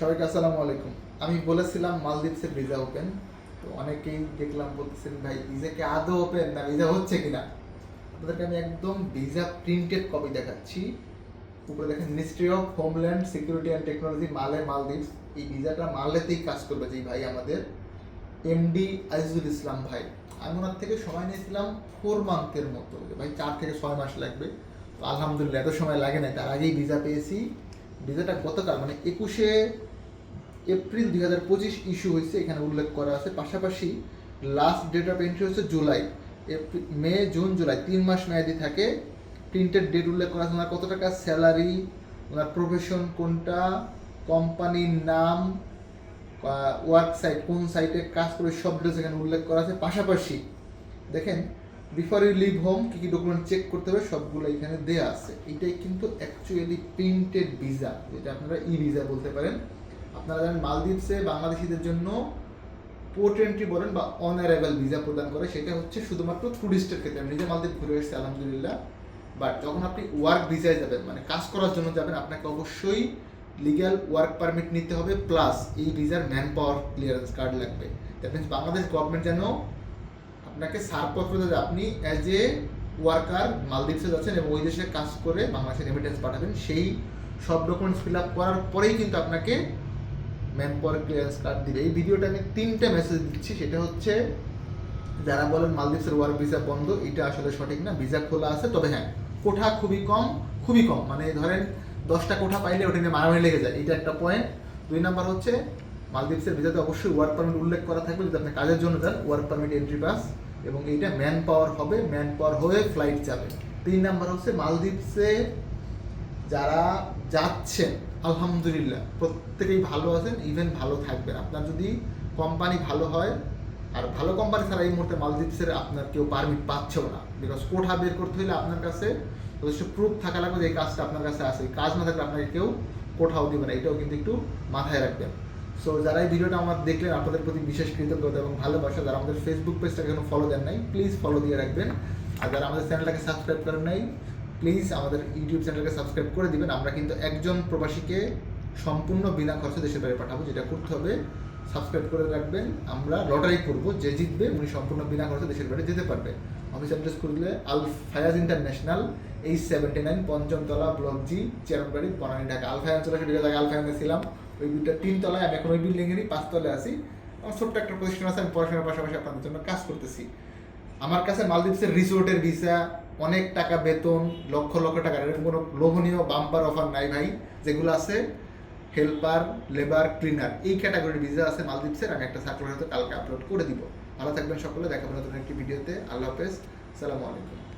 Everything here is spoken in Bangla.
সবাইকে আসসালামু আলাইকুম। আমি বলেছিলাম মালদ্বীপসের ভিসা ওপেন তো অনেকেই দেখলাম, বলতেছেন, ভাই ভিসা কি আদৌ ওপেন না ভিসা হচ্ছে কিনা আপনাদেরকে আমি একদম ভিসা প্রিন্টেড কপি দেখাচ্ছি। উপরে দেখেন ministry of homeland security and technology Male Maldives এই ভিসাটা মালেতেই কাজ করবে যে ভাই আমাদের এমডি আজিজুল ইসলাম ভাই। আমি ওনার থেকে সময় নিয়েছিলাম ফোর মান্থের মতো। ভাই, চার থেকে ছয় মাস লাগবে। তো আলহামদুলিল্লাহ, এত সময় লাগে না তার আগেই ভিসা পেয়েছি। ভিসাটা গতকাল মানে একুশে এপ্রিল দুই হাজার পঁচিশ ইস্যু হয়েছে, এখানে উল্লেখ করা আছে। পাশাপাশি লাস্ট ডেট অফ এন্ট্রি হচ্ছে জুলাই মে, জুন, জুলাই, তিন মাস মেয়াদি থাকে। প্রিন্টেড ডেট উল্লেখ করা আছে, ওনার কত টাকা? স্যালারি ওনার প্রফেশন কোনটা? কোম্পানির নাম ওয়ার্ক সাইট কোন সাইটে কাজ করে, সব ডিটেলস এখানে উল্লেখ করা আছে। পাশাপাশি, দেখেন বিফোর ইউ লিভ হোম কী কী ডকুমেন্ট চেক করতে হবে, সবগুলো এখানে দেয়া আছে। এটাই কিন্তু অ্যাকচুয়ালি প্রিন্টেড ভিসা যেটা আপনারা ই ভিসা বলতে পারেন। আপনারা জানেন মালদ্বীপসে বাংলাদেশিদের জন্য পোর্ট এন্ট্রি বলেন বা অনারেবল ভিসা প্রদান করে, সেটা হচ্ছে শুধুমাত্র ট্যুরিস্টের ক্ষেত্রে। আমি নিজে মালদ্বীপ ঘুরে এসেছি আলহামদুলিল্লাহ। বাট যখন আপনি ওয়ার্ক ভিসায় যাবেন মানে কাজ করার জন্য যাবেন, আপনাকে অবশ্যই লিগ্যাল ওয়ার্ক পারমিট নিতে হবে প্লাস এই ভিসার ম্যান পাওয়ার ক্লিয়ারেন্স কার্ড লাগবে। দ্যাট মিনস বাংলাদেশ গভর্নমেন্ট যেন আপনাকে ছাড়পত্র দেবে আপনি অ্যাজ এ ওয়ার্কার মালদ্বীপসে যাচ্ছেন এবং ওই দেশে কাজ করে বাংলাদেশে রেমিটেন্স পাঠাবেন, সেই সব ডকুমেন্টস ফিল আপ করার পরেই কিন্তু আপনাকে ম্যান পাওয়ার ক্লিয়ারেন্স কার্ড দিবে। এই ভিডিওটা আমি তিনটে মেসেজ দিচ্ছি, সেটা হচ্ছে যারা বলেন মালদ্বীপসের ওয়ার্ক ভিসা বন্ধ, এটা আসলে সঠিক না ভিসা খোলা আছে, তবে হ্যাঁ কোঠা খুবই কম খুবই কম। মানে ধরেন দশটা কোঠা পাইলে ওটা নিয়ে মারামারি লেগে যায়, এটা একটা পয়েন্ট দুই নাম্বার হচ্ছে মালদ্বীপসের ভিসাতে অবশ্যই ওয়ার্ক পারমিট উল্লেখ করা থাকবে যদি আপনি কাজের জন্য যান ওয়ার্ক পারমিট এন্ট্রি পাস এবং এইটা ম্যান পাওয়ার হবে ম্যান পাওয়ার হয়ে ফ্লাইট যাবে। তিন নাম্বার হচ্ছে মালদ্বীপসে যারা যাচ্ছেন, আলহামদুলিল্লাহ, প্রত্যেকেই ভালো আছেন ইভেন ভালো থাকবেন। আপনার যদি কোম্পানি ভালো হয়, আর ভালো কোম্পানি ছাড়া এই মুহূর্তে মালদ্বীপসের আপনার কেউ পারমিট পাচ্ছেও না। বিকজ কোঠা বের করতে হলে আপনার কাছে যথেষ্ট প্রুফ থাকা লাগবে যে এই কাজটা আপনার কাছে আছে। কাজ না থাকলে আপনাকে কেউ কোঠাও দিবে না। এটাও কিন্তু একটু মাথায় রাখবেন। সো যারা এই ভিডিওটা আমার দেখলেন, আপনাদের প্রতি বিশেষ কৃতজ্ঞতা এবং ভালোবাসা, যারা আমাদের ফেসবুক পেজটাকে এখনও ফলো দেন নাই প্লিজ ফলো দিয়ে রাখবেন। আর যারা আমাদের চ্যানেলটাকে সাবস্ক্রাইব করেন নাই প্লিজ আমাদের ইউটিউব চ্যানেলকে সাবস্ক্রাইব করে দিবেন। আমরা কিন্তু একজন প্রবাসীকে সম্পূর্ণ বিনা খরচে দেশের বাইরে পাঠাবো, যেটা করতে হবে। সাবস্ক্রাইব করে রাখবেন। আমরা লটারি করব, যে জিতবে উনি সম্পূর্ণ বিনা খরচে দেশের বাইরে যেতে পারবে। অফিস অ্যাড্রেস করলে আল ফায়াজ ইন্টারন্যাশনাল এই সেভেন্টি নাইন পঞ্চমতলা, ব্লক জি চেরনবাড়ি বনানী, ঢাকা। আল আলফায়ান চলে সেটা জায়গায় আলফায়ানে ছিলাম। ওই দুইটা তিন তলায় আমি এখন ওই বিল্ডিংয়েরই পাঁচতলায় আছি। আমার ছোট্ট একটা প্রতিষ্ঠান আছে, আমি পড়াশোনার পাশাপাশি আপনাদের জন্য কাজ করতেছি। আমার কাছে মালদ্বীপসের রিসোর্টের ভিসা অনেক টাকা বেতন, লক্ষ লক্ষ টাকা। এরকম কোনো লোভনীয় বাম্পার অফার নাই ভাই, যেগুলো আছে হেল্পার, লেবার, ক্লিনার, এই ক্যাটাগরির ভিসা আছে মালদ্বীপসের, আমি একটা সার্কুলার হয়তো কালকে আপলোড করে দিব। ভালো থাকবেন সকলে, দেখা দেখাবো নতুন একটি ভিডিওতে আল্লাহ হাফেজ। সালামু আলাইকুম।